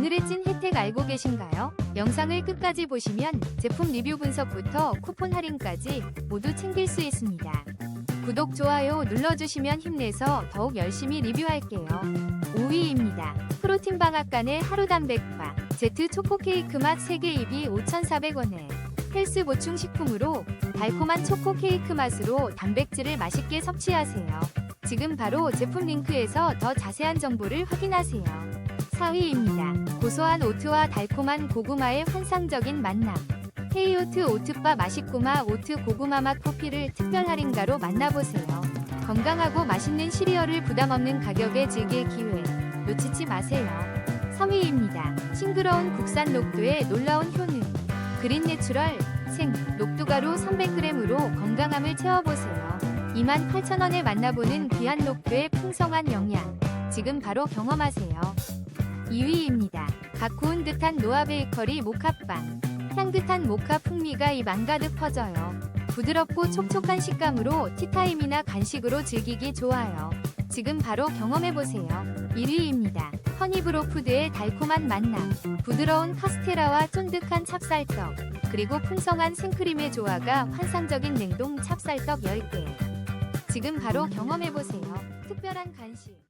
오늘의 찐 혜택 알고 계신가요? 영상을 끝까지 보시면 제품 리뷰 분석부터 쿠폰 할인까지 모두 챙길 수 있습니다. 구독, 좋아요 눌러주시면 힘내서 더욱 열심히 리뷰할게요. 5위입니다. 프로틴 방앗간의 하루 단백바 제트 초코 케이크 맛 3개 입이 5,400원에 헬스 보충 식품으로 달콤한 초코 케이크 맛으로 단백질을 맛있게 섭취하세요. 지금 바로 제품 링크에서 더 자세한 정보를 확인하세요. 4위입니다. 고소한 오트와 달콤한 고구마의 환상적인 만남. 헤이오트 오트바 맛있구마 오트 고구마 맛 커피를 특별 할인가로 만나보세요. 건강하고 맛있는 시리얼을 부담 없는 가격에 즐길 기회 놓치지 마세요. 3위입니다. 싱그러운 국산 녹두의 놀라운 효능. 그린 내추럴 생 녹두가루 300g으로 건강함을 채워보세요. 28,000원에 만나보는 귀한 녹두의 풍성한 영양. 지금 바로 경험하세요. 2위입니다. 갓 구운 듯한 노아 베이커리 모카빵. 향긋한 모카 풍미가 입 안가득 퍼져요. 부드럽고 촉촉한 식감으로 티타임이나 간식으로 즐기기 좋아요. 지금 바로 경험해보세요. 1위입니다. 허니브로푸드의 달콤한 만남. 부드러운 카스테라와 쫀득한 찹쌀떡. 그리고 풍성한 생크림의 조화가 환상적인 냉동 찹쌀떡 10개. 지금 바로 경험해보세요. 특별한 간식.